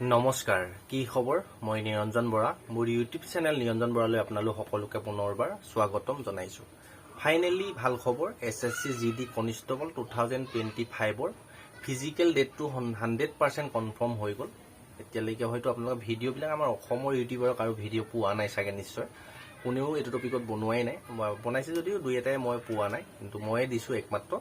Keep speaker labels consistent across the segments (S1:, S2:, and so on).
S1: নমস্কাৰ কি খবৰ? মই নিৰঞ্জন বৰা মোৰ ইউটিউব চেনেল নিৰঞ্জন বৰালৈ আপোনালোক সকলোকে পুনৰবাৰ স্বাগতম জনাইছোঁ। ফাইনেলি ভাল খবৰ S S C G D constable two thousand twenty ফাইভৰ ফিজিকেল ডেটটো হাণ্ড্ৰেড পাৰ্চেণ্ট কনফাৰ্ম হৈ গ'ল। এতিয়ালৈকে হয়তো আপোনালোকে ভিডিঅ'বিলাক আমাৰ অসমৰ ইউটিউবাৰক আৰু ভিডিঅ' পোৱা নাই চাগে নিশ্চয়। কোনেও এইটো টপিকত বনোৱাই নাই। বনাইছে যদিও দুই এটাই মই পোৱা নাই। কিন্তু ময়ে দিছোঁ একমাত্ৰ।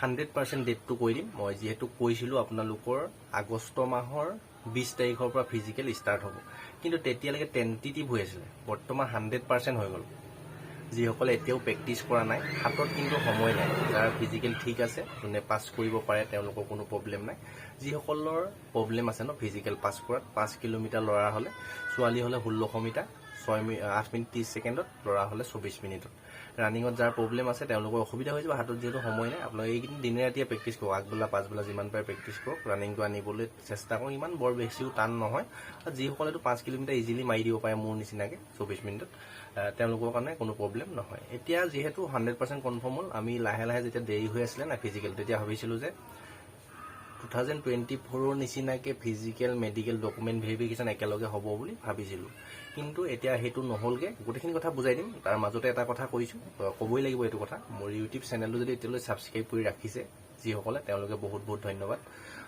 S1: হাণ্ড্ৰেড পাৰ্চেণ্ট ডেটটো কৈ দিম। মই যিহেতু কৈছিলোঁ আপোনালোকৰ আগষ্ট মাহৰ বিছ তাৰিখৰ পৰা ফিজিকেল ষ্টাৰ্ট হ'ব। কিন্তু তেতিয়ালৈকে টেণ্টেটিভ হৈ আছিলে। বৰ্তমান হাণ্ড্ৰেড পাৰ্চেণ্ট হৈ গ'ল। যিসকলে এতিয়াও প্ৰেক্টিচ কৰা নাই, হাতত কিন্তু সময় নাই। যাৰ ফিজিকেল ঠিক আছে, যোনে পাছ কৰিব পাৰে, তেওঁলোকৰ কোনো প্ৰব্লেম নাই। যিসকলৰ প্ৰব্লেম আছে ন ফিজিকেল পাছ কৰাত, পাঁচ কিলোমিটাৰ ল'ৰা হ'লে, ছোৱালী হ'লে ষোল্লশ মিটাৰ। ছয় মি আঠ মিনিট ত্ৰিছ ছেকেণ্ডত, ল'ৰা হ'লে চৌবিছ মিনিটত। ৰানিঙত যাৰ প্ৰব্লেম আছে, তেওঁলোকৰ অসুবিধা হৈ যাব, হাতত যিহেতু সময় নাই। আপোনালোকে এইকেইদিন দিনে ৰাতিয়ে প্ৰেক্টিচ কৰক আগবেলা, পাছবেলা যিমান পাৰে প্ৰেক্টিচ কৰক ৰানিংটো আনিবলৈ চেষ্টা কৰক ইমান বৰ বেছিও টান নহয়। আৰু যিসকলেতো পাঁচ কিলোমিটাৰ ইজিলি মাৰি দিব পাৰে মোৰ নিচিনাকৈ চৌবিছ মিনিটত তেওঁলোকৰ কাৰণে কোনো প্ৰব্লেম নহয়। এতিয়া যিহেতু হাণ্ড্ৰেড পাৰ্চেণ্ট কনফাৰ্ম হ'ল, আমি লাহে লাহে যেতিয়া দেৰি হৈ আছিলে না ফিজিকেল তেতিয়া ভাবিছিলোঁ যে টু থাউজেণ্ড টুৱেণ্টি ফ'ৰৰ নিচিনাকৈ ফিজিকেল মেডিকেল ডকুমেণ্ট ভেৰিফিকেশ্যন একেলগে হ'ব বুলি ভাবিছিলোঁ। কিন্তু এতিয়া সেইটো নহ'লগৈ। গোটেইখিনি কথা বুজাই দিম। তাৰ মাজতে এটা কথা কৈছোঁ। ক'বই লাগিব এইটো কথা। মোৰ ইউটিউব চেনেলটো যদি এতিয়ালৈ ছাবস্ক্ৰাইব কৰি ৰাখিছে, যিসকলে, তেওঁলোকে বহুত বহুত ধন্যবাদ।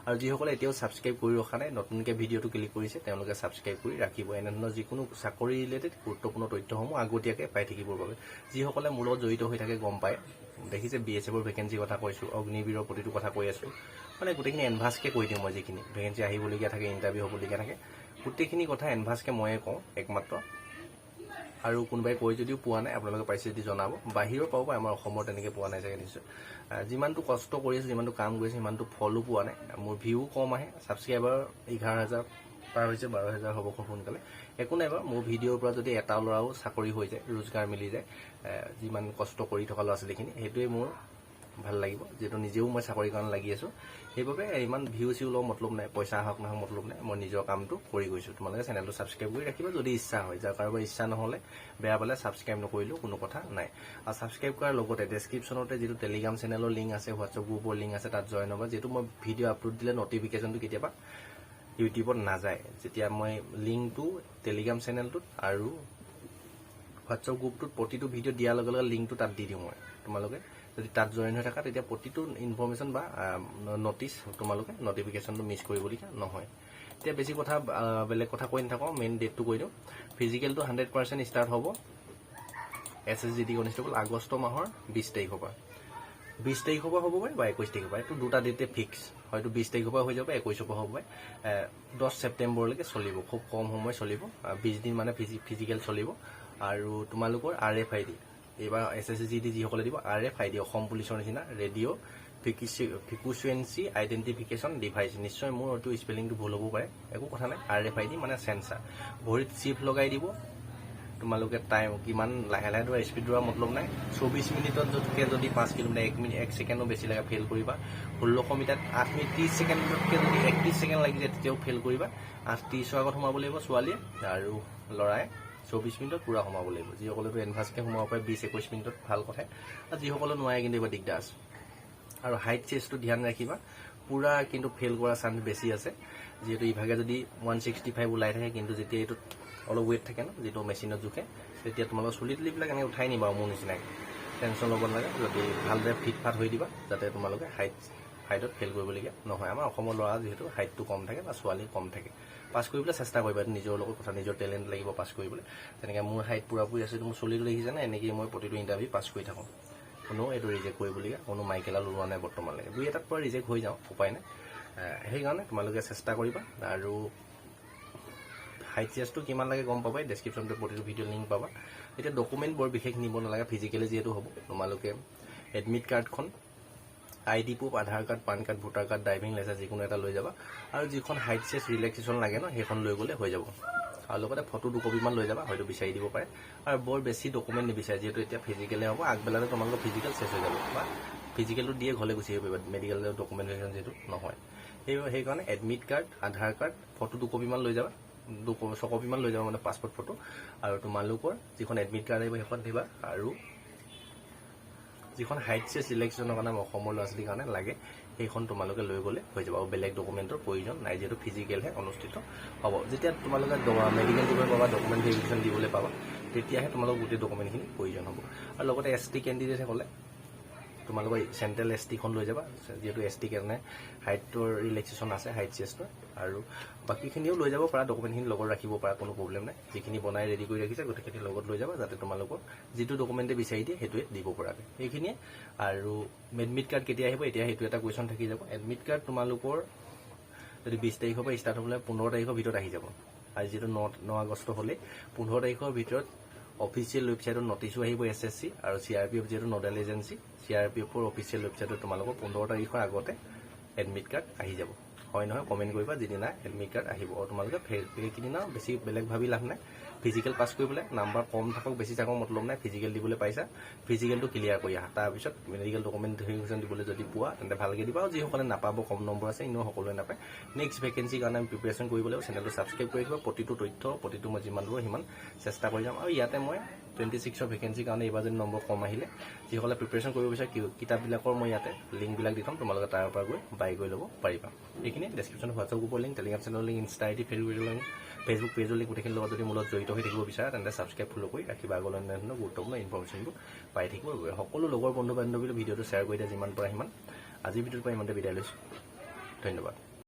S1: আৰু যিসকলে এতিয়াও ছাবস্ক্ৰাইব কৰি ৰখা নাই, নতুনকৈ ভিডিঅ'টো ক্লিক কৰিছে, তেওঁলোকে ছাবস্ক্ৰাইব কৰি ৰাখিব। এনেধৰণৰ যিকোনো চাকৰি ৰিলেটেড গুৰুত্বপূৰ্ণ তথ্যসমূহ আগতীয়াকৈ পাই থাকিবৰ বাবে। যিসকলে মোৰ লগত জড়িত হৈ থাকে, গম পায়। দেখিছে বি এছ এফৰ ভেকেঞ্চিৰ কথা কৈছোঁ, অগ্নিবীৰৰ প্ৰতিটো কথা কৈ আছোঁ। মানে গোটেইখিনি এডভান্সকৈ কৈ দিওঁ মই যিখিনি। ভেকেঞ্চি আহিবলগীয়া থাকে ইণ্টাৰভিউ হ'বলগীয়া থাকে। গোটেইখিনি কথা এডভান্সকৈ ময়ে কওঁ, একমাত্ৰ। আৰু কোনোবাই কৈ যদিও পোৱা নাই আপোনালোকে পাইছে যদি জনাব। বাহিৰৰ পাব আমাৰ অসমৰ তেনেকৈ পোৱা নাই চাগে নিশ্চয়। যিমানটো কষ্ট কৰি আছোঁ যিমানটো কাম কৰিছে সিমানটো ফলো পোৱা নাই। মোৰ ভিউ কম আহে ছাবস্ক্ৰাইবাৰ এঘাৰ হাজাৰ পাৰ হৈছে বাৰ হাজাৰ হ'ব খুব সোনকালে। একো নাই বাৰু মোৰ ভিডিঅ'ৰ পৰা যদি এটা ল'ৰাও চাকৰি হৈ যায় ৰোজগাৰ মিলি যায় যিমান কষ্ট কৰি থকা ল'ৰা ছোৱালীখিনি সেইটোৱে মোৰ ভালো লাগিব, যিহেতু নিজেও মই চাকৰিৰ কাৰণে লাগি আছোঁ। সেইবাবে ইমান ভিউ চিউ লওঁ, মতলব নাই, পইচা আহক নাহক মতলব নাই, মই নিজৰ কামটো কৰি গৈছোঁ। তোমালোকে চেনেলটো ছাবস্ক্ৰাইব কৰি ৰাখিবা যদি ইচ্ছা হয়। যাৰ কাৰোবাৰ ইচ্ছা নহ'লে, বেয়া পালে ছাবস্ক্ৰাইব নকৰিলেও কোনো কথা নাই। আৰু ছাবস্ক্ৰাইব কৰাৰ লগতে ডেছক্ৰিপশ্যনতে যিটো টেলিগ্ৰাম চেনেলৰ লিংক আছে হোৱাটছএপ গ্ৰুপৰ লিংক আছে, তাত জইন হ'ব। যিহেতু মই ভিডিঅ' আপলোড দিলে নটিফিকেশ্যনটো কেতিয়াবা ইউটিউবত নাযায়। যেতিয়া মই লিংকটো টেলিগ্ৰাম চেনেলটোত আৰু হোৱাটছএপ গ্ৰুপটোত প্ৰতিটো ভিডিঅ' দিয়াৰ লগে লগে লিংকটো তাত দি দিওঁ মই তোমালোকে। যদি তাত জইন হৈ থাকা, তেতিয়া প্ৰতিটো ইনফৰ্মেশ্যন বা নটিচ তোমালোকে নটিফিকেশ্যনটো মিছ কৰিবলগীয়া নহয়। এতিয়া বেছি কথা বেলেগ কথা কৈ নাথাকোঁ মেইন ডেটটো কৈ দিওঁ। ফিজিকেলটো হাণ্ড্ৰেড পাৰ্চেণ্ট ষ্টাৰ্ট হ'ব S S G D constable August মাহৰ বিছ তাৰিখৰ পৰা। বিছ তাৰিখৰ পৰা হ'ব পাৰে বা একৈছ তাৰিখৰ পৰা? এইটো দুটা ডেটে ফিক্স হয়তো বিছ তাৰিখৰ পৰা হৈ যাব একৈছৰ পৰা হ'ব পাৰে দহ ছেপ্টেম্বৰলৈকে চলিব, খুব কম সময় চলিব। বিছ দিন মানে ফিজি ফিজিকেল চলিব। আৰু তোমালোকৰ আৰ এফ আই ডি এইবাৰ এছ এছ জি ডি যিসকলে দিব R F I D Assam পুলিচৰ নিচিনা ৰেডিঅ' ফিকুচুৱেঞ্চি আইডেণ্টিফিকেশ্যন ডিভাইচ নিশ্চয় মোৰ এইটো স্পেলিংটো ভুল হ'ব পাৰে, একো কথা নাই। আৰ এফ আই ডি মানে চেঞ্চাৰ ভৰিত চিপ লগাই দিব। তোমালোকে টাইম কিমান লাহে লাহে দৌৰা স্পীড দৌৰা মতলব নাই। চৌবিছ মিনিটত যদি পাঁচ কিলোমিটাৰ, এক মিনিট, এক ছেকেণ্ডো বেছি লাগে ফেইল কৰিবা। ষোল্লশ মিটাৰত আঠ মিনিট ত্ৰিছ ছেকেণ্ডতকৈ যদি একত্ৰিছ ছেকেণ্ড লাগি যায়, তেতিয়াও ফেইল কৰিবা। আঠ ত্ৰিছৰ আগত সোমাব লাগিব ছোৱালীয়ে আৰু ল'ৰাই। চৌবিছ মিনিটত পূৰা সোমাব লাগিব। যিসকলেতো সোমাব পাৰে বিছ একৈছ মিনিটত ভালো কথা। আৰু যিসকলে নোৱাৰে কিন্তু এইবাৰ দিগদাৰ আছে। আৰু হাইট চেষ্টটো ধ্যান ৰাখিবা। পূৰা কিন্তু ফেইল কৰাৰ চান্স বেছি আছে। যিহেতু ইভাগে যদি ওৱান ছিক্সটি ফাইভ ওলাই থাকে, কিন্তু যেতিয়া এইটোত অলপ ৱেইট থাকে ন, যিটো মেচিনত জোখে, তেতিয়া তোমালোকৰ চুলি তুলিবিলাক এনেকৈ উঠাই নিবা মোৰ নিচিনাকৈ। টেনশ্যন ল'ব নালাগে। যদি ভালদৰে ফিট ফাট হৈ দিবা, যাতে তোমালোকে হাইট হাইটত ফেইল কৰিবলগীয়া নহয়। আমাৰ অসমৰ ল'ৰা যিহেতু হাইটটো কম থাকে বা ছোৱালী কম থাকে। পাছ কৰিবলৈ চেষ্টা কৰিবা এইটো নিজৰ লগত কথা নিজৰ টেলেণ্ট লাগিব পাছ কৰিবলৈ। তেনেকৈ মোৰ হাইট পূৰাপূৰি আছে মোৰ চলিটো দেখিছেনে এনেকৈ মই প্ৰতিটো ইণ্টাৰভিউ পাছ কৰি থাকোঁ। কোনো এইটো ৰিজেক্ট কৰিবলগীয়া কোনো মাইকেলা ওলোৱা নাই বৰ্তমানলৈকে। দুই এটাত পৰা ৰিজেক্ট হৈ যাওঁ উপায় নাই। সেইকাৰণে তোমালোকে চেষ্টা কৰিবা আৰু হাইট চেষ্টটো কিমান লাগে গম পাবা ডেছক্ৰিপশ্যনটো প্ৰতিটো ভিডিঅ' লিংক পাবা। এতিয়া ডকুমেণ্ট বৰ বিশেষ নিব নালাগে ফিজিকেলি যিহেতু হ'ব তোমালোকে এডমিট কাৰ্ডখন I D proof Aadhaar card PAN card voter card driving license যিকোনো এটা লৈ যাবা। আৰু যিখন হাইট চেষ্ট ৰিলেক্সেশ্যন লাগে ন, সেইখন লৈ গ'লে হৈ যাব। আৰু লগতে ফটো দুকপিমান লৈ যাবা, হয়তো বিচাৰি দিব পাৰে। আৰু বৰ বেছি ডকুমেণ্ট নিবিচাৰে, যিহেতু এতিয়া ফিজিকেলে হ'ব, আগবেলাতে তোমালোকৰ ফিজিকেল চেছ হৈ যাব। বা ফিজিকেলটো দিয়ে ঘৰলৈ গুচি আহিব পাৰিবা মেডিকেল ডকুমেণ্টেশ্যন যিহেতু নহয়। সেই সেইকাৰণে admit card Aadhaar card photo দুকপিমান লৈ যাবা। ছকপিমান লৈ যাবা মানে পাছপৰ্ট ফটো আৰু তোমালোকৰ যিখন এডমিট কাৰ্ড আহিব, সেইখন দিবা। আৰু যিখন হাইট চেছ ইলেকশ্যনৰ কাৰণে অসমৰ ল'ৰা ছোৱালীৰ কাৰণে লাগে, সেইখন তোমালোকে লৈ গ'লে হৈ যাব। আৰু বেলেগ ডকুমেণ্টৰ প্ৰয়োজন নাই, যিহেতু ফিজিকেলহে অনুষ্ঠিত হ'ব। যেতিয়া তোমালোকে মেডিকেল দিবলৈ পাবা ডকুমেণ্ট ভেৰিফিকেশ্যন দিবলৈ পাবা, তেতিয়াহে তোমালোকৰ গোটেই ডকুমেণ্টখিনি প্ৰয়োজন হ'ব। আৰু লগতে এছ টি কেণ্ডিডেটসকলে তোমালোকৰ চেণ্ট্ৰেল এছ টিখন লৈ যাবা, যিহেতু এছ টি কাৰণে হাইটৰ ৰিলেক্সেশ্যন আছে হাইট চেষ্টৰ আৰু বাকীখিনিও লৈ যাব পাৰা ডকুমেণ্টখিনি লগত ৰাখিব পাৰা, কোনো প্ৰব্লেম নাই। যিখিনি বনাই ৰেডি কৰি ৰাখিছে, গোটেইখিনি লগত লৈ যাবা যাতে তোমালোকক যিটো ডকুমেণ্টে বিচাৰি দিয়ে, সেইটোৱে দিব পৰাকৈ। সেইখিনিয়ে। আৰু এডমিট কাৰ্ড কেতিয়া আহিব, এতিয়া সেইটো এটা কুৱেশ্যন থাকি যাব। এডমিট কাৰ্ড তোমালোকৰ যদি বিছ তাৰিখৰ পৰা ষ্টাৰ্ট হ'বলৈ পোন্ধৰ তাৰিখৰ ভিতৰত আহি যাব। আজি যিহেতু ন ন আগষ্ট হ'লে পোন্ধৰ তাৰিখৰ ভিতৰত অফিচিয়েল ৱেবছাইটত নটিচো আহিব এছ এছ চি আৰু চি আৰ পি এফ যিহেতু nodal agency C R P এফৰ অফিচিয়েল ৱেবছাইটত তোমালোকৰ পোন্ধৰ তাৰিখৰ আগতে এডমিট কাৰ্ড আহি যাব। হয় নহয় কমেণ্ট কৰিবা, যিদিনা এডমিট কাৰ্ড আহিব আৰু তোমালোকে সেইদিনা বেছি বেলেগ ভাবি লাভ নাই। ফিজিকেল পাছ কৰিবলৈ নাম্বাৰ কম থাকক, বেছি থাকক মতলব নাই ফিজিকেল দিবলৈ পাইছা। ফিজিকেলটো ক্লিয়াৰ কৰি আহা। তাৰপিছত মেডিকেল ডকুমেণ্ট ভেৰিফিকেশ্যন দিবলৈ যদি পোৱা, তেন্তে ভালকৈ দিবা। আৰু যিসকলে নাপাব, কম নম্বৰ আছে, এনেও সকলোৱে নাপায়। নেক্সট ভেকেঞ্চিৰ কাৰণে আমি প্ৰিপেৰেশ্যন কৰিব লাগিব। চেনেলটো ছাবস্ক্ৰাইব কৰি ৰাখিবা। প্ৰতিটো তথ্য, প্ৰতিটো মই যিমান দূৰ সিমান চেষ্টা কৰি যাম। আৰু ইয়াতে মই টুৱেণ্টি ছিক্সৰ ভেকেঞ্চিৰ কাৰণে এইবাৰ যদি নম্বৰ কম আহিলে, যিসকলে প্ৰিপেৰেশ্যন কৰিব বিচাৰে কিতাপবিলাকৰ মই ইয়াতে লিংকবিলাক দি থ'ম, তোমালোকে তাৰ পৰা গৈ বাই কৰি ল'ব পাৰিবা। এইখিনি ডেছক্ৰিপশ্যন হোৱাটছআপ গ্ৰুপৰ লিংক টেলিগ্ৰাম চেনেলৰ link Insta I D Facebook link Facebook পেজৰ link গোটেইখিনিৰ লগত যদি মোৰ লগত জড়িত হৈ থাকিব বিচাৰা, তেন্তে ছাবস্ক্ৰাইব ফ'ল' কৰি ৰাখিবা। আগলৈ এনেধৰণৰ গুৰুত্বপূৰ্ণ ইনফৰ্মেশ্যনবোৰ পাই থাকিব সকলো লগৰ বন্ধু বান্ধৱীলৈ ভিডিঅ'টো শ্বেয়াৰ কৰি দিয়া যিমান পৰা সিমান। আজিৰ ভিডিঅ'ৰ পৰা ইমানতে বিদায় লৈছোঁ। ধন্যবাদ।